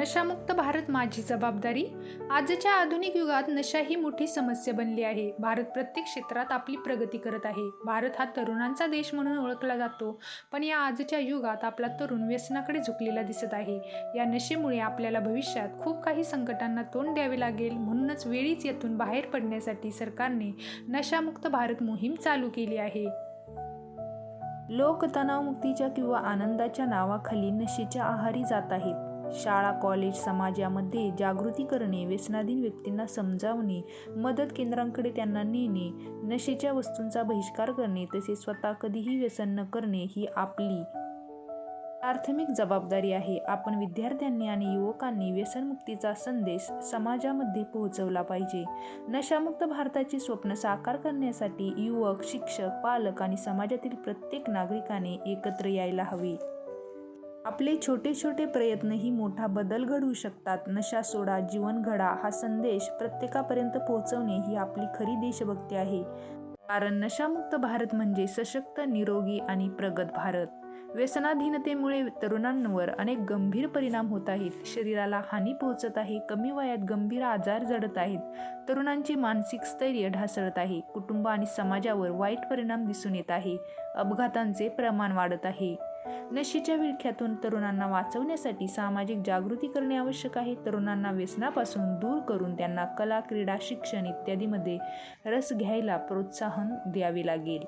नशामुक्त भारत माझी जबाबदारी. आजच्या आधुनिक युगात नशा ही मोठी समस्या बनली आहे. भारत प्रत्येक क्षेत्रात आपली प्रगती करत आहे. भारत हा तरुणांचा देश म्हणून ओळखला जातो. पण या आजच्या युगात आपला तरुण व्यसनाकडे झुकलेला दिसत आहे. या नशेमुळे आपल्याला भविष्यात खूप काही संकटांना तोंड द्यावे लागेल. म्हणूनच वेळीच यातून बाहेर पडण्यासाठी सरकारने नशामुक्त भारत मोहीम चालू केली आहे. लोक तणावमुक्तीच्या किंवा आनंदाच्या नावाखाली नशेच्या आहारी जात आहेत. शाळा कॉलेज समाजामध्ये जागृती करणे व्यसनाधीन व्यक्तींना समजावणे मदत केंद्रांकडे त्यांना नेणे नशेच्या वस्तूंचा बहिष्कार करणे तसेच स्वतः कधीही व्यसन न करणे ही आपली प्राथमिक जबाबदारी आहे. आपण विद्यार्थ्यांनी आणि युवकांनी व्यसनमुक्तीचा संदेश समाजामध्ये पोहोचवला पाहिजे. नशामुक्त भारताचे स्वप्न साकार करण्यासाठी युवक शिक्षक पालक आणि समाजातील प्रत्येक नागरिकाने एकत्र यायला हवे. आपले छोटे छोटे प्रयत्नही मोठा बदल घडवू शकतात. नशा सोडा जीवन घडा हा संदेश प्रत्येकापर्यंत पोहोचवणे ही आपली खरी देशभक्ती आहे. कारण नशामुक्त भारत म्हणजे सशक्त निरोगी आणि प्रगत भारत. व्यसनाधीनतेमुळे तरुणांवर अनेक गंभीर परिणाम होत आहेत. शरीराला हानी पोहोचत आहे कमी वयात गंभीर आजार जडत आहेत. तरुणांची मानसिक स्थैर्य ढासळत आहे. कुटुंब आणि समाजावर वाईट परिणाम दिसून येत आहे. अपघातांचे प्रमाण वाढत आहे. नशेच्या विळख्यातून तरुणांना वाचवण्यासाठी सामाजिक जागृती करणे आवश्यक आहे. तरुणांना व्यसनापासून दूर करून त्यांना कला क्रीडा शिक्षण इत्यादीमध्ये रस घ्यायला प्रोत्साहन द्यावे लागेल.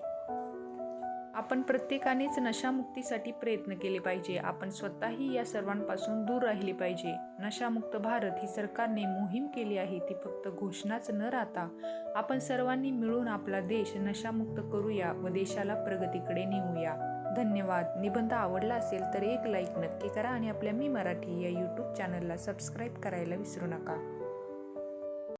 आपण प्रत्येकानेच नशामुक्तीसाठी प्रयत्न केले पाहिजे. आपण स्वतःही या सर्वांपासून दूर राहिले पाहिजे. नशामुक्त भारत ही सरकारने मोहीम केली आहे. ती फक्त घोषणाच न राहता आपण सर्वांनी मिळून आपला देश नशामुक्त करूया व देशाला प्रगतीकडे नेऊया. धन्यवाद. निबंध आवडला असेल तर एक लाईक नक्की करा आणि आपल्या मी मराठी या यूट्यूब चॅनलला सबस्क्राईब करायला विसरू नका.